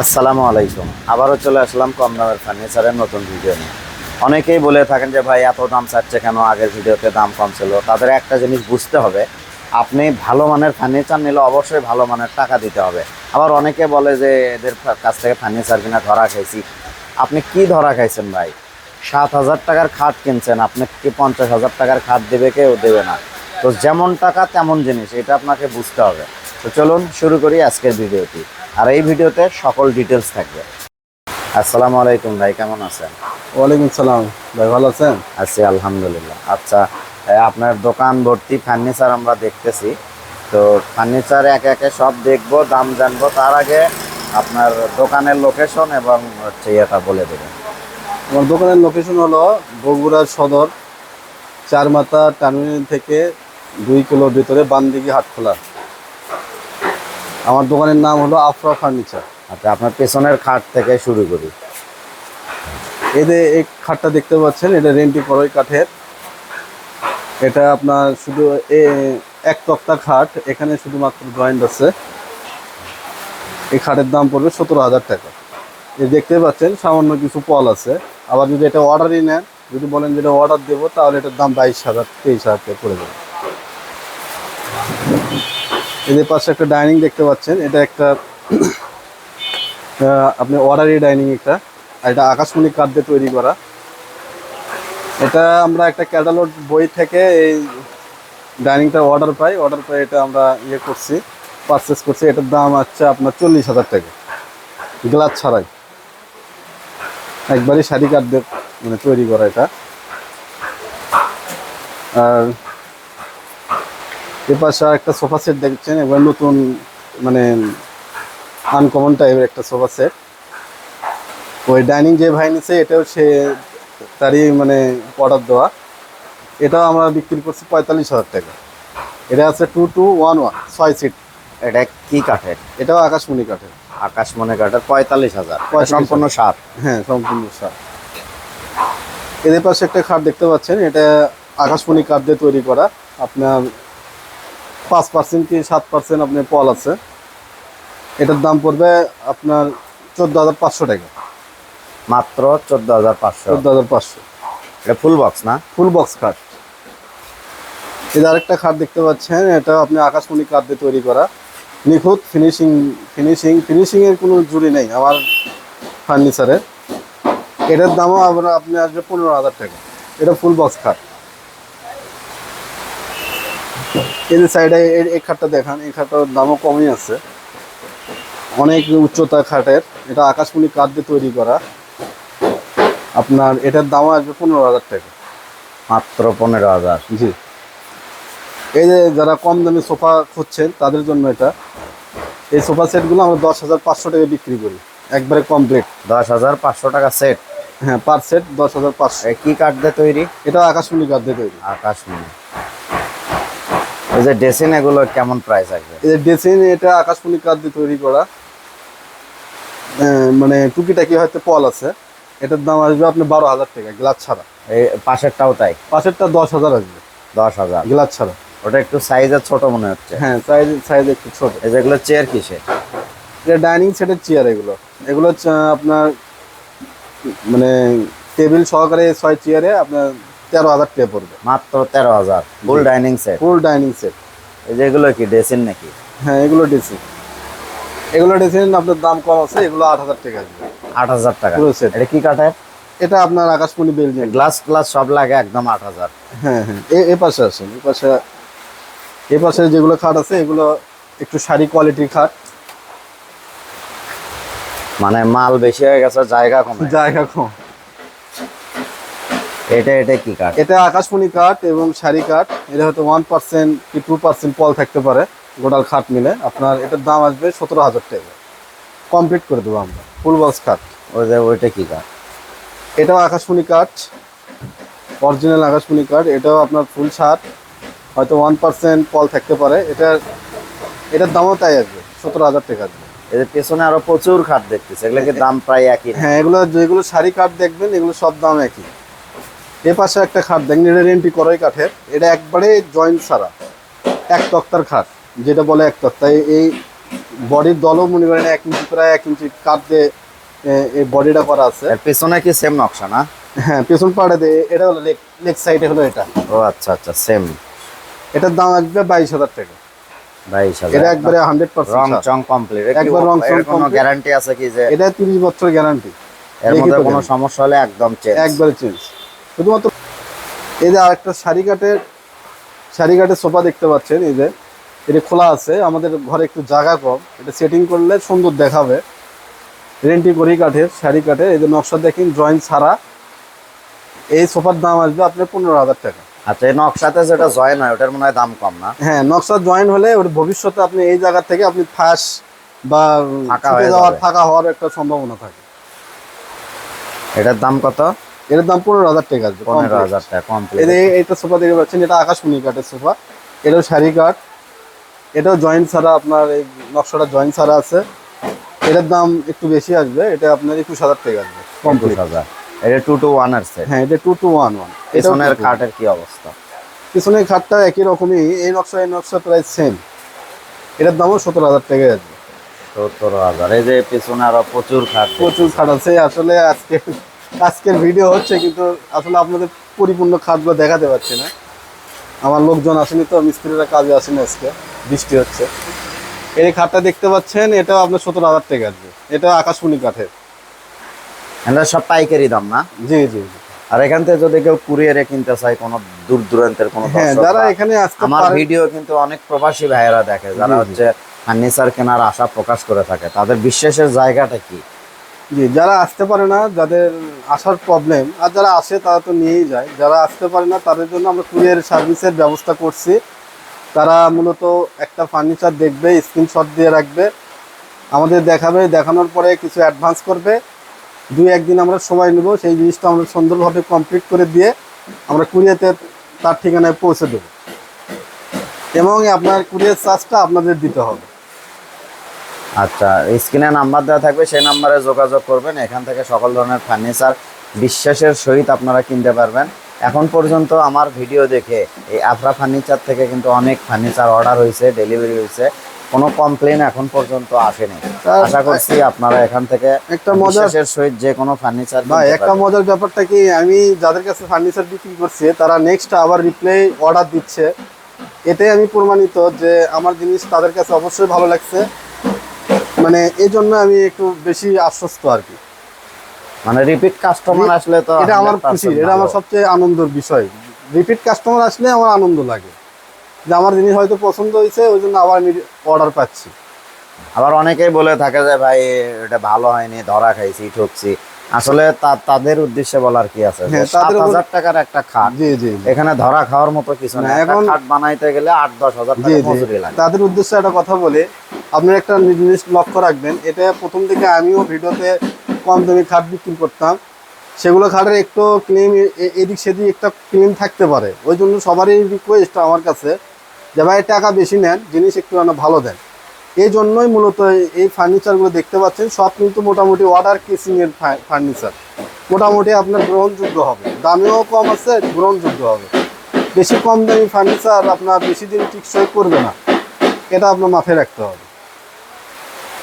আসসালামু আলাইকুম। আবারও চলে আসলাম কম দামের ফার্নিচারের নতুন ভিডিও নিয়ে। অনেকেই বলে থাকেন যে, ভাই, এত দাম চাচ্ছে কেন? আগের ভিডিওতে দাম কম ছিল। তাদের একটা জিনিস বুঝতে হবে, আপনি ভালো মানের ফার্নিচার নিলে অবশ্যই ভালো মানের টাকা দিতে হবে। আবার অনেকে বলে যে, এদের কাছ থেকে ফার্নিচার কিনা ধরা খাইছি। আপনি কি ধরা খাইছেন ভাই? সাত হাজার টাকার খাট কিনছেন, আপনি কি পঞ্চাশ হাজার টাকার খাট দেবে? কেউ দেবে না। তো যেমন টাকা, তেমন জিনিস, এটা আপনাকে বুঝতে হবে। তো চলুন শুরু করি আজকের ভিডিওটি। আর এই ভিডিওতে সকল ডিটেলস থাকবে। আসসালামু আলাইকুম ভাই কেমন আছেন? ওয়ালাইকুম সালাম। ভাই ভালো আছেন? আছি আলহামদুলিল্লাহ। আচ্ছা আপনার দোকান ভর্তি ফার্নিচার আমরা দেখতেছি। তো ফার্নিচার একে একে সব দেখব দাম জানব। তার আগে আপনার দোকানের লোকেশন এবং হচ্ছে ইয়েটা বলে দেবেন। আমার দোকানের লোকেশন হলো বগুড়া সদর চারমাথা টার্মিনাল থেকে দুই কিলোর ভিতরে বানদিঘি হাটখোলা। আমার দোকানের নাম হলো আফরা ফার্নিচার। আচ্ছা আপনার পেছনের খাট থেকে শুরু করি। এদের এই খাটটা দেখতে পাচ্ছেন, এটা রেন্টি করই কাঠের। এটা আপনার শুধু এ- এক তক্তা খাট, এখানে শুধুমাত্র জয়েন্ট আছে। এই খাটের দাম পড়বে সতেরো হাজার টাকা। এই দেখতে পাচ্ছেন, সামান্য কিছু পল আছে। আবার যদি এটা অর্ডারই নেন, যদি বলেন যেটা অর্ডার দেবো, তাহলে এটার দাম বাইশ হাজার, তেইশ হাজার টাকা পড়ে যাবে। এদের পাশে একটা ডাইনিং দেখতে পাচ্ছেন। এটা একটা আপনি অর্ডারি ডাইনিং একটা। আর এটা আকাশমণি কাঠ দিয়ে তৈরি করা। এটা আমরা একটা ক্যাটালগ বই থেকে এই ডাইনিংটা অর্ডার পাই। অর্ডার পাই এটা আমরা ইয়ে করছি পারচেস করছি। এটার দাম হচ্ছে আপনার চল্লিশ হাজার টাকা। গ্লাস ছাড়াই। একবারই শাড়ি কাঠ দিয়ে মানে তৈরি করা এটা। আর এ পাশে আর একটা সোফা সেট দেখছেন এবার নতুন মানে আনকমন টাইপের একটা সোফা সেট ওই ডাইনিং যে ভাই নিছে এটাও সে তারই মানে অর্ডার দেওয়া। এটাও আমরা বিক্রি করছি পঁয়তাল্লিশ হাজার টাকা। এটা আছে টু টু ওয়ান ওয়ান ছয় সিট এটা কি কাঠের? এটাও আকাশমণি কাঠের। আকাশ মনে কাঠের পঁয়তাল্লিশ হাজার। সম্পূর্ণ সার। হ্যাঁ সম্পূর্ণ সার। এদের পাশে একটা খাট দেখতে পাচ্ছেন এটা আকাশমণি কাঠ দিয়ে তৈরি করা। আপনার পাঁচ পার্সেন্ট কি সাত পার্সেন্ট আপনার পল আছে। এটার দাম পড়বে আপনার চোদ্দ হাজার পাঁচশো টাকা। মাত্র চোদ্দ হাজার পাঁচশো। চোদ্দ হাজার পাঁচশো। এটা ফুল বক্স না? ফুল বক্স খাট যে আরেকটা খাট দেখতে পাচ্ছেন এটা আপনি আকাশমণি কাঠ দিয়ে তৈরি করা। নিখুঁত ফিনিশিং ফিনিশিং ফিনিশিংয়ের কোনো জুড়ি নেই আমার ফার্নিচারের এটার দামও আমরা আপনি আসবে পনেরো হাজার টাকা। এটা ফুল বক্স খাট যে সাইডে এই খাটটা দেখান এই খাটটার দামও কমই আছে। অনেক উচ্চতা খাটের। এটা আকাশমণি কাঠ দিয়ে তৈরি করা। আপনার এটার দামও আসবে পনেরো হাজার টাকা। মাত্র পনেরো হাজার। জি। এই যে যারা কম দামে সোফা খুঁজছেন তাদের জন্য এটা। এই সোফা সেটগুলো আমরা দশ হাজার পাঁচশো টাকা বিক্রি করি। একবারে কমপ্লিট দশ হাজার পাঁচশো টাকা সেট? হ্যাঁ পার সেট দশ হাজার পাঁচশো। কি কাঠ দিয়ে তৈরি? এটা আকাশমণি কাঠ দিয়ে তৈরি। আকাশ মনে এই যে ডেসিন এগুলো কেমন প্রাইস আসবে? এই যে ডেসিন এটা আকাশমণি কাঠ দিয়ে তৈরি করা। মানে টুকিটাকি হয়তো পল আছে। এটার দাম আসবে আপনার বারো হাজার টাকা গ্লাস ছাড়া। এই পাশেরটাও তাই? পাশেরটা দশ হাজার আসবে। দশ হাজার? গ্লাস ছাড়া। ওটা একটু সাইজের ছোট মনে হচ্ছে। হ্যাঁ সাইজ সাইজ একটু ছোট। এই যেগুলো চেয়ার কিসে এটা ডাইনিং সেটের চেয়ার এগুলো। এগুলো আপনার মানে টেবিল সহকারে ছয় চেয়ারে আপনার তেরো হাজার টাকা পড়বে। মাত্র তেরো হাজার। Full dining set full dining set যেগুলো কি নাকি? হ্যাঁ এগুলো এগুলো আপনার দাম কম আছে এগুলো আট হাজার টাকা আসবে। আট হাজার টাকা। পুরো set। এটা কি কাঠের? এটা আপনার আকাশমণি বেলজিয়াম। গ্লাস গ্লাস সব লাগে একদম আট হাজার। হ্যাঁ হ্যাঁ। এ এ পাশে আসেন এ পাশে এ পাশে যেগুলো খাট আছে এগুলো একটু শাড়ি কোয়ালিটির খাট। মানে মাল বেশি হয়ে গেছে জায়গা কম। জায়গা কম। এটা এটা কি কাঠ? এটা আকাশমণি কাঠ এবং শাড়ি কাঠ। এটা হয়তো ওয়ান পার্সেন্ট কি টু পার্সেন্ট পল থাকতে পারে গোটাল খাট মিলে। আপনার এটার দাম আসবে সতেরো হাজার টাকা। কমপ্লিট করে দেবো আমরা। ফুল বক্স খাট ওই যে ওইটা কি কাঠ? এটাও আকাশমণি কাঠ। অরিজিনাল আকাশমণি কাঠ। এটাও আপনার ফুল ছাদ হয়তো ওয়ান পার্সেন্ট পল থাকতে পারে। এটার এটার দামও তাই আসবে সতেরো হাজার টাকা আসবে যে পেছনে আরও প্রচুর খাট দেখতেছে। এগুলোকে দাম প্রায় একই। হ্যাঁ এগুলো যেগুলো শাড়ি কাঠ দেখবেন এগুলো সব দাম একই। এ পাশে একটা খাট দেখেন এটা রেন্টি করই কাঠের এটা একবারে জয়েন্ট ছাড়া এক তক্তার খাট যেটা বলে এক তক্তা। এই- বডির দলও মনে করেন এক ইঞ্চি প্রায় এক ইঞ্চি কাঠ দিয়ে এই বডিটা করা আছে। পিছনে কি সেম নকশা না? হ্যাঁ পেছন পাড়ে দিয়ে এটা হলো লেগ লেগ সাইডে হলো এটা। ও আচ্ছা আচ্ছা সেম এটার দাম আসবে বাইশ হাজার টাকা। বাইশ হাজার। এটা একবারে হান্ড্রেড রং পার্সেন্ট চং কমপ্লিট একবার রং চং কোনো গ্যারান্টি আছে কি যে এটা তিরিশ বছর গ্যারান্টি এর মধ্যে কোনো সমস্যা হলে একদম চেঞ্জ একবারে চেঞ্জ শুধুমাত্র এই যে আরেকটা শাড়ি কাঠের শাড়ি সোফা দেখতে পাচ্ছেন এই যে এটা খোলা আছে আমাদের ঘরে একটু জায়গা কম এটা সেটিং করলে সুন্দর দেখাবে। রেন্টি করি কাঠের শাড়ি কাঠের এই যে নকশা দেখেন ড্রয়িং ছাড়া। এই সোফার দাম আসবে আপনার পনেরো হাজার টাকা। আচ্ছা এই নকশাতে যেটা জয়েন হয় ওটার মনে হয় দাম কম না? হ্যাঁ নকশা জয়েন হলে ওর ভবিষ্যতে আপনি এই জায়গা থেকে আপনি ফাঁস বা ফাঁকা হয়ে যাওয়ার ফাঁকা হওয়ার একটা সম্ভাবনা থাকে। এটার দাম কত? এটার দাম পনেরো হাজার টাকা আসবে পনেরো হাজার টাকা কমপ্লিট যে সোফা দেখতে পাচ্ছেন এটা আকাশমণি কাঠের সোফা। এটাও শাড়ি কাঠ। এটাও জয়েন্ট ছাড়া আপনার এই নকশাটা জয়েন্ট ছাড়া আছে। এটার দাম একটু বেশি আসবে এটা আপনার একুশ হাজার টাকা আসবে কমপ্লিট হাজার। এটা টু টু ওয়ানের সেট হ্যাঁ এটা টু টু ওয়ান ওয়ান পিছনের কাঠের কি অবস্থা? পিছনের খাটটা একই রকমই এই নকশা এই নকশা প্রায় সেম এটার দামও সতেরো হাজার টাকাই আসবে। সত্তর হাজার। এই যে পিছনে আরও প্রচুর খাট প্রচুর খাট আছে আসলে আজকে আজকের ভিডিও হচ্ছে কিন্তু আসলে আপনাদের পরিপূর্ণ খাটগুলো দেখাতে পারছি না। আমার লোকজন আসেনি তো মিস্ত্রিরা কাজে আসেনি আজকে বৃষ্টি হচ্ছে। এই খাটটা দেখতে পাচ্ছেন এটাও আপনার সতেরো হাজার টাকা আসবে। এটা আকাশমণি কাঠের। এটা সব পাইকারি দাম না? জি জি। আর এখান থেকে যদি কেউ কুরিয়ারে কিনতে চায় কোনো দূর দূরান্তের কোনো হ্যাঁ যারা এখানে আমার ভিডিও কিন্তু অনেক প্রবাসী ভাইয়েরা দেখে যারা। হচ্ছে ফার্নিচার কেনার আশা প্রকাশ করে থাকে। তাদের বিশ্বাসের জায়গাটা কি? জি, যারা আসতে পারে না, যাদের আসার প্রবলেম আর যারা আসে তারা তো নিয়েই যায়। যারা আসতে পারে না, তাদের জন্য আমরা কুরিয়ার সার্ভিসের ব্যবস্থা করছি। তারা মূলত একটা ফার্নিচার দেখবে স্ক্রিনশট দিয়ে রাখবে, আমাদের দেখাবে, দেখানোর পরে কিছু অ্যাডভান্স করবে। দুই, একদিন আমরা সময় নেব, সেই জিনিসটা আমরা সুন্দরভাবে কমপ্লিট করে দিয়ে আমরা কুরিয়াতে তার ঠিকানায় পৌঁছে দেবো। এবং আপনার কুরিয়ার চার্জটা আপনাদের দিতে হবে। আচ্ছা স্ক্রিনে নাম্বার দেওয়া থাকবে সেই নাম্বারে যোগাযোগ করবেন। এখান থেকে সকল ধরনের ফার্নিচার বিশ্বাসের সহিত আপনারা কিনতে পারবেন। এখন পর্যন্ত আমার ভিডিও দেখে এই আফরা ফার্নিচার থেকে কিন্তু অনেক ফার্নিচার অর্ডার হয়েছে ডেলিভারি হয়েছে। কোনো কমপ্লেন এখন পর্যন্ত আসেনি। আশা করছি আপনারা এখান থেকে একটা মজার সহিত যে কোনো ফার্নিচার ভাই একটা মজার ব্যাপারটা কি আমি যাদের কাছে ফার্নিচার বিক্রি করছি তারা নেক্সট আবার রিপ্লে অর্ডার দিচ্ছে। এটাই আমি প্রমাণিত যে আমার জিনিস তাদের কাছে অবশ্যই ভালো লাগছে। মানে এই জন্য আমি একটু বেশি আশ্বস্ত আর কি। মানে রিপিট কাস্টমার আসলে তো এটা আমার খুশি এটা আমার সবচেয়ে আনন্দের বিষয়। রিপিট কাস্টমার আসলে আমার আনন্দ লাগে। যে আমার জিনিস হয়তো পছন্দ হয়েছে ওই জন্য আবার আমি অর্ডার পাচ্ছি। আবার অনেকেই বলে থাকে যে ভাই এটা ভালো হয়নি ধরা খাইছি ঠকছি। আসলে তাদের উদ্দেশ্যে বলার কি আছে? হ্যাঁ, সাত হাজার টাকার একটা খাট। জি জি জি। এখানে ধরা খাওয়ার মতো কিছু না। না, এখন- খাট বানাইতে গেলে আট দশ হাজার টাকা মজুরি লাগে। তাদের উদ্দেশ্যে একটা কথা বলে। আপনার একটা জিনিস লক্ষ্য রাখবেন, এটা প্রথম থেকে আমিও ভিডিওতে কম দামি খাট বিক্রি করতাম। সেগুলো খাটের একটু ক্লিন এদিক সেদিক একটা ক্লিন থাকতে পারে। ওই জন্য সবারই রিকোয়েস্ট আমার কাছে যে, ভাই, টাকা বেশি নেন, জিনিস একটু ভালো দেন। এই জন্যই মূলত এই- এই ফার্নিচারগুলো দেখতে পাচ্ছেন। সব কিন্তু মোটামুটি অর্ডার কেসিংয়ের ফার্নিচার মোটামুটি আপনার গ্রহণযোগ্য হবে। দামেও কম আছে, গ্রহণযোগ্য হবে। বেশি কম দামি ফার্নিচার আপনার বেশি দিন টিকসই করবে না। এটা আপনার মাথায় রাখতে হবে।